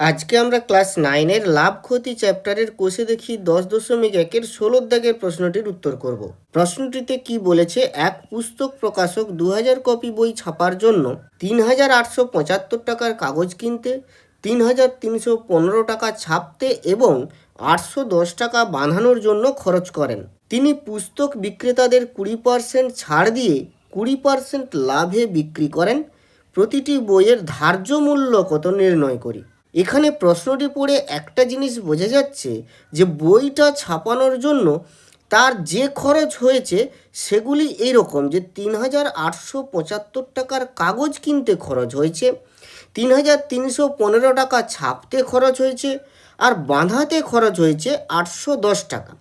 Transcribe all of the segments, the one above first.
আজকে আমরা ক্লাস নাইনের লাভ ক্ষতি চ্যাপ্টারের কোষে দেখি দশ দশমিক একের ষোলো দাগের প্রশ্নটির উত্তর করব। প্রশ্নটিতে কি বলেছে, এক পুস্তক প্রকাশক দু হাজার কপি বই ছাপার জন্য তিন হাজার আটশো পঁচাত্তর টাকার কাগজ কিনতে তিন হাজার তিনশো পনেরো টাকা ছাপতে এবং আটশো দশ টাকা বাঁধানোর জন্য খরচ করেন। তিনি পুস্তক বিক্রেতাদের কুড়ি পার্সেন্ট ছাড় দিয়ে কুড়ি পার্সেন্ট লাভে বিক্রি করেন। প্রতিটি বইয়ের ধার্য মূল্য কত নির্ণয় করি? এখানে প্রশ্নটি পড়ে একটা জিনিস বোঝা যাচ্ছে যে বইটা ছাপানোর জন্য তার যে খরচ হয়েছে সেগুলি এইরকম যে তিন হাজার আটশো পঁচাত্তর টাকার কাগজ কিনতে খরচ হয়েছে, তিন হাজার তিনশো পনেরো টাকা ছাপতে খরচ হয়েছে, আর বাঁধাতে খরচ হয়েছে আটশো দশ টাকা।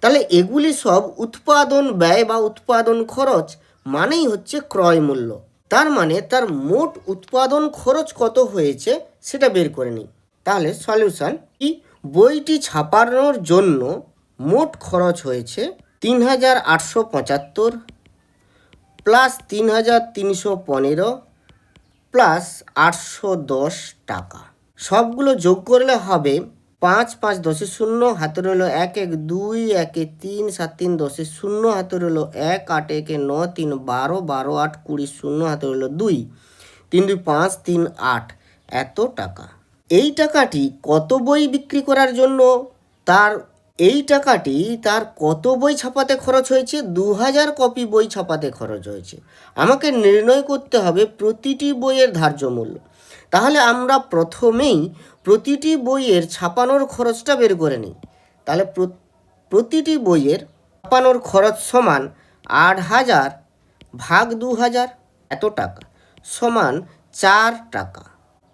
তাহলে এগুলি সব উৎপাদন ব্যয় বা উৎপাদন খরচ মানেই হচ্ছে ক্রয় মূল্য। তার মানে তার মোট উৎপাদন খরচ কত হয়েছে সেটা বের করে নিই। তাহলে সলিউশন কি? বইটি ছাপানোর জন্য মোট খরচ হয়েছে তিন হাজার আটশো পঁচাত্তর প্লাস তিন হাজার তিনশো পনেরো প্লাস আটশো দশ টাকা। সবগুলো যোগ করলে হবে পাঁচ পাঁচ দশে শূন্য হাতে রইল এক এক দুই, একে তিন, সাত তিন দশে শূন্য হাতে রইল এক, আট একে ন, তিন বারো বারো আট কুড়ি শূন্য হাতে রইল দুই, তিন দুই পাঁচ, তিন আট। এত টাকা। এই টাকাটি কত বই বিক্রি করার জন্য? তার এই টাকাটি তার কত বই ছাপাতে খরচ হয়েছে? দু হাজার কপি বই ছাপাতে খরচ হয়েছে। আমাকে নির্ণয় করতে হবে প্রতিটি বইয়ের ধার্য মূল্য। তাহলে আমরা প্রথমেই প্রতিটি বইয়ের ছাপানোর খরচটা বের করে নিই। তাহলে প্রতিটি বইয়ের ছাপানোর খরচ সমান আট হাজার ভাগ দু হাজার এত টাকা, সমান চার টাকা।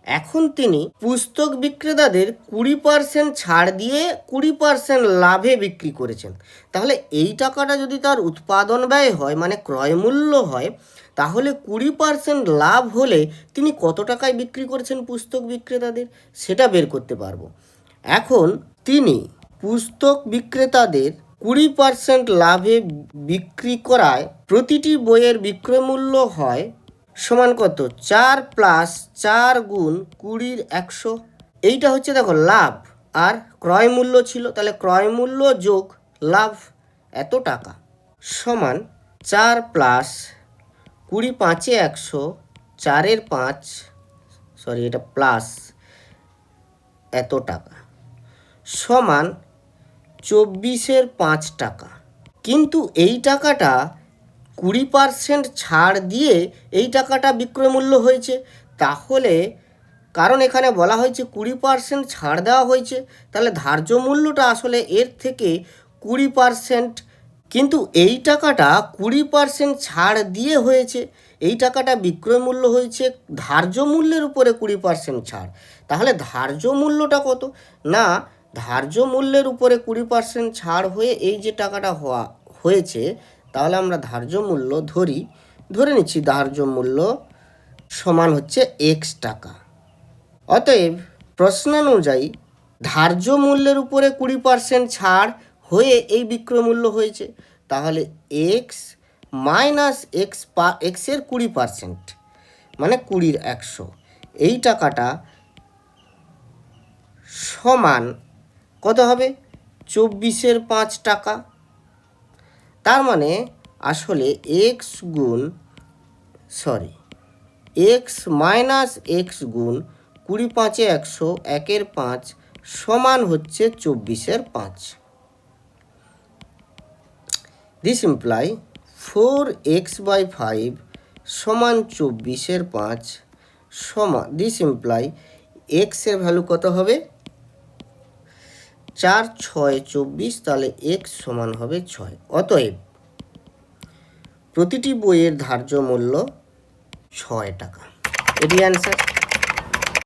এখন তিনি পুস্তক বিক্রেতাদের কুড়ি পার্সেন্ট ছাড় দিয়ে কুড়ি পার্সেন্ট লাভে বিক্রি করেছেন। তাহলে এই টাকাটা যদি তার উৎপাদন ব্যয় হয় মানে ক্রয় মূল্য হয়, তাহলে কুড়ি পার্সেন্ট লাভ হলে তিনি কত টাকায় বিক্রি করেছেন পুস্তক বিক্রেতাদের? সেটা বের করতে পারব। এখন তিনি পুস্তক বিক্রেতাদের কুড়ি পার্সেন্ট লাভে বিক্রি করায় প্রতিটি বইয়ের বিক্রয় মূল্য হয় সমান কত? চার প্লাস চার গুণ কুড়ির একশো। এইটা হচ্ছে দেখো লাভ। আর ক্রয় মূল্য ছিল, তাহলে ক্রয় মূল্য যোগ লাভ এত টাকা। সমান চার প্লাস কুড়ি পাঁচে একশো, চারের পাঁচ সরি এটা প্লাস এত টাকা। সমান চব্বিশের পাঁচ টাকা। কিন্তু এই টাকাটা কুড়ি পার্সেন্ট ছাড় দিয়ে এই টাকাটা বিক্রয় মূল্য হয়েছে। তাহলে কারণ এখানে বলা হয়েছে কুড়ি পার্সেন্ট ছাড় দেওয়া হয়েছে। তাহলে ধার্য মূল্যটা আসলে এর থেকে কুড়ি পার্সেন্ট। কিন্তু এই টাকাটা কুড়ি পার্সেন্ট ছাড় দিয়ে হয়েছে। এই টাকাটা বিক্রয় মূল্য হয়েছে, ধার্য মূল্যের উপরে কুড়ি পার্সেন্ট ছাড়। তাহলে ধার্য মূল্যটা কত? না, ধার্য মূল্যের উপরে কুড়ি পার্সেন্ট ছাড় হয়ে এই যে টাকাটা হওয়া, হয়েছে তাহলে আমরা ধার্য মূল্য ধরি, ধরে নিচ্ছি ধার্য মূল্য সমান হচ্ছে এক্স টাকা। অতএব প্রশ্নানুযায়ী ধার্য মূল্যের উপরে কুড়ি পার্সেন্ট ছাড় হয়ে এই বিক্রয় মূল্য হয়েছে, তাহলে এক্স মাইনাস এক্স পা এক্সের কুড়ি পার্সেন্ট মানে কুড়ির একশো। এই টাকাটা সমান কত হবে? চব্বিশের পাঁচ টাকা। তার মানে আসলে এক্স গুণ সরি এক্স মাইনাস এক্স গুণ কুড়ি পাঁচে একশো একের পাঁচ সমান হচ্ছে চব্বিশের পাঁচ। This imply four X by five সমান চব্বিশের পাঁচ সমান দিস ইমপ্লাই এক্সের ভ্যালু কত হবে? চার, ছয়, চব্বিশ, তাহলে এক্স সমান হবে ছয়। অতএব প্রতিটি বইয়ের ধার্য মূল্য ছয় টাকা। এটি অ্যান্সার